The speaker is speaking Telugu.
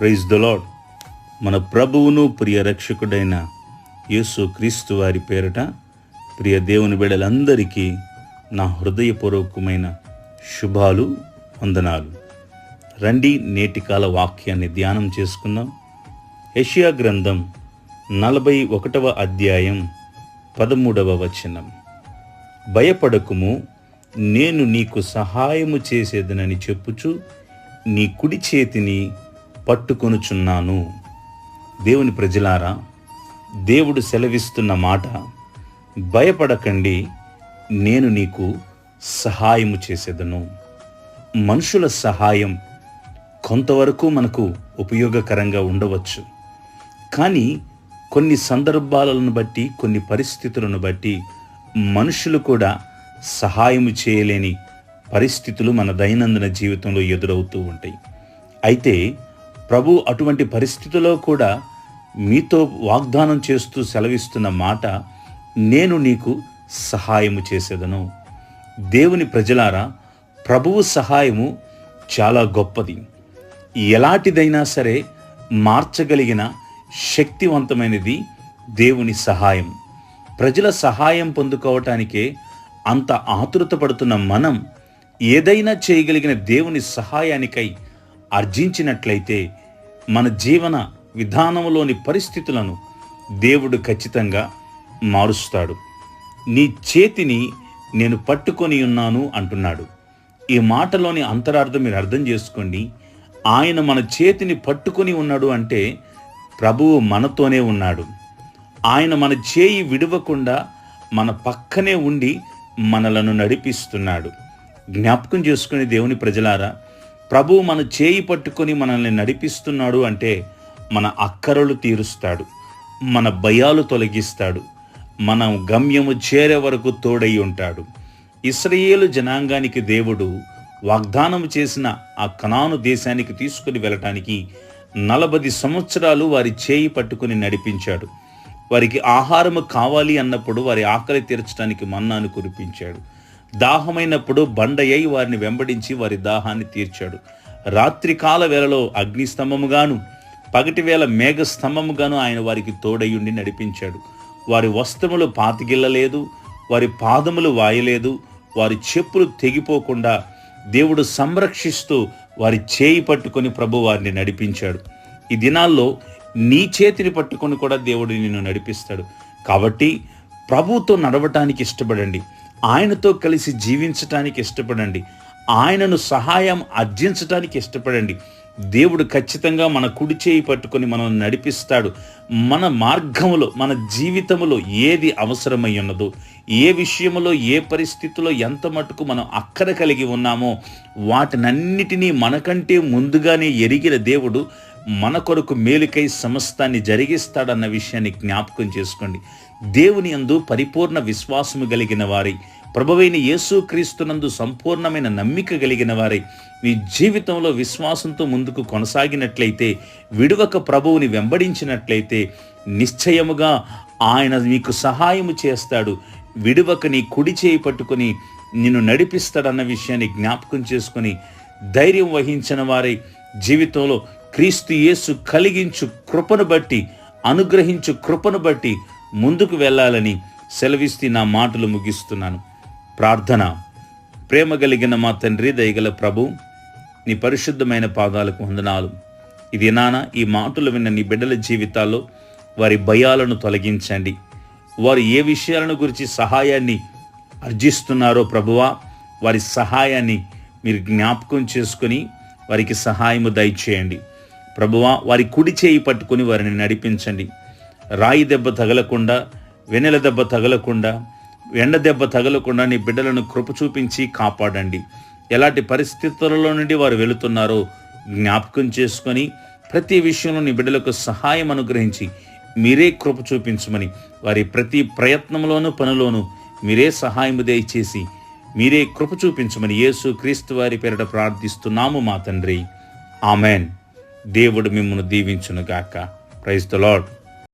ప్రైజ్ ద లాడ్ మన ప్రభువును ప్రియ రక్షకుడైన యేసు క్రీస్తు వారి పేరట ప్రియ దేవుని బిడలందరికీ నా హృదయపూర్వకమైన శుభాలు వందనాలు. రండి నేటి కాల వాక్యాన్ని ధ్యానం చేసుకుందాం. యషియా గ్రంథం నలభై ఒకటవ అధ్యాయం పదమూడవ వచనం. భయపడకుము నేను నీకు సహాయము చేసేదనని చెప్పుచు నీ కుడి చేతిని పట్టుకొనుచున్నాను. దేవుని ప్రజలారా దేవుడు సెలవిస్తున్న మాట భయపడకండి నేను నీకు సహాయము చేసేదను. మనుషుల సహాయం కొంతవరకు మనకు ఉపయోగకరంగా ఉండవచ్చు. కానీ కొన్ని సందర్భాలను బట్టి కొన్ని పరిస్థితులను బట్టి మనుషులు కూడా సహాయము చేయలేని పరిస్థితులు మన దైనందిన జీవితంలో ఎదురవుతూ ఉంటాయి. అయితే ప్రభు అటువంటి పరిస్థితుల్లో కూడా మీతో వాగ్దానం చేస్తూ సెలవిస్తున్న మాట నేను నీకు సహాయము చేసేదను. దేవుని ప్రజలారా ప్రభువు సహాయము చాలా గొప్పది. ఎలాంటిదైనా సరే మార్చగలిగిన శక్తివంతమైనది దేవుని సహాయం. ప్రజల సహాయం పొందుకోవటానికే అంత ఆతురత పడుతున్న మనం ఏదైనా చేయగలిగిన దేవుని సహాయానికై అర్జించినట్లయితే మన జీవన విధానంలోని పరిస్థితులను దేవుడు ఖచ్చితంగా మారుస్తాడు. నీ చేతిని నేను పట్టుకొని ఉన్నాను అంటున్నాడు. ఈ మాటలోని అంతరార్థం మీరు అర్థం చేసుకోండి. ఆయన మన చేతిని పట్టుకొని ఉన్నాడు అంటే ప్రభువు మనతోనే ఉన్నాడు. ఆయన మన చేయి విడవకుండా మన పక్కనే ఉండి మనలను నడిపిస్తున్నాడు. జ్ఞాపకం చేసుకునే దేవుని ప్రజలారా ప్రభువు మన చేయి పట్టుకొని మనల్ని నడిపిస్తున్నాడు అంటే మన అక్కరలు తీరుస్తాడు మన భయాలు తొలగిస్తాడు మనం గమ్యము చేరే వరకు తోడై ఉంటాడు. ఇస్రయేలు జనాంగానికి దేవుడు వాగ్దానం చేసిన ఆ కనాను దేశానికి తీసుకుని వెళ్ళటానికి నలభై సంవత్సరాలు వారి చేయి పట్టుకుని నడిపించాడు. వారికి ఆహారము కావాలి అన్నప్పుడు వారి ఆకలి తీర్చడానికి మన్నాను కురిపించాడు. దాహమైనప్పుడు బండయ్యై వారిని వెంబడించి వారి దాహాన్ని తీర్చాడు. రాత్రికాల వేళలో అగ్నిస్తంభముగాను పగటి వేళ మేఘ స్తంభముగాను ఆయన వారికి తోడయుండి నడిపించాడు. వారి వస్త్రములు పాతిగిల్లలేదు వారి పాదములు వాయలేదు వారి చెప్పులు తెగిపోకుండా దేవుడు సంరక్షిస్తూ వారి చేయి పట్టుకొని ప్రభు వారిని నడిపించాడు. ఈ దినాల్లో నీ చేతిని పట్టుకొని కూడా దేవుడు నిన్ను నడిపిస్తాడు. కాబట్టి ప్రభుతో నడవటానికి ఇష్టపడండి. ఆయనతో కలిసి జీవించటానికి ఇష్టపడండి. ఆయనను సహాయం అర్జించటానికి ఇష్టపడండి. దేవుడు ఖచ్చితంగా మన కుడి చేయి పట్టుకొని మనల్ని నడిపిస్తాడు. మన మార్గములో మన జీవితంలో ఏది అవసరమై ఉన్నదో ఏ విషయంలో ఏ పరిస్థితిలో ఎంత మటుకు మనం అక్కర కలిగి ఉన్నామో వాటినన్నిటినీ మనకంటే ముందుగానే ఎరిగిన దేవుడు మన కొరకు మేలుకై సమస్తాన్ని జరిగిస్తాడన్న విషయాన్ని జ్ఞాపకం చేసుకోండి. దేవుని అందు పరిపూర్ణ విశ్వాసము కలిగిన వారి ప్రభువైన యేసుక్రీస్తునందు సంపూర్ణమైన నమ్మిక కలిగిన వారై మీ జీవితంలో విశ్వాసంతో ముందుకు కొనసాగినట్లయితే విడువక ప్రభువుని వెంబడించినట్లయితే నిశ్చయముగా ఆయన మీకు సహాయము చేస్తాడు. విడువకని కుడి చేయి పట్టుకొని నిన్ను నడిపిస్తాడన్న విషయాన్ని జ్ఞాపకం చేసుకొని ధైర్యం వహించిన వారై జీవితంలో క్రీస్తు యేసు కలిగించు కృపను బట్టి అనుగ్రహించు కృపను బట్టి ముందుకు వెళ్ళాలని సెలవిస్తీ నా మాటలు ముగిస్తున్నాను. ప్రార్థన. ప్రేమ కలిగిన మా తండ్రి దయగల ప్రభు నీ పరిశుద్ధమైన పాదాలకు వందనాలు. ఇది నాన్న ఈ మాటలు విన్న నీ బిడ్డల జీవితాల్లో వారి భయాలను తొలగించండి. వారు ఏ విషయాలను గురించి సహాయాన్ని అర్జిస్తున్నారో ప్రభువా వారి సహాయాన్ని మీరు జ్ఞాపకం చేసుకొని వారికి సహాయము దయచేయండి. ప్రభువా వారి కుడి చేయి పట్టుకొని వారిని నడిపించండి. రాయి దెబ్బ తగలకుండా వెన్నెల దెబ్బ తగలకుండా ఎండ దెబ్బ తగలకుండా నీ బిడ్డలను కృప చూపించి కాపాడండి. ఎలాంటి పరిస్థితులలో నుండి వారు వెళుతున్నారో జ్ఞాపకం చేసుకొని ప్రతి విషయంలో నీ బిడ్డలకు సహాయం అనుగ్రహించి మీరే కృప చూపించమని వారి ప్రతి ప్రయత్నంలోనూ పనిలోనూ మీరే సహాయం దయచేసి మీరే కృప చూపించమని యేసు క్రీస్తు వారి పేరిట ప్రార్థిస్తున్నాము మా తండ్రి. ఆమెన్. దేవుడు మిమ్మల్ని దీవించునుగాక. Praise the lord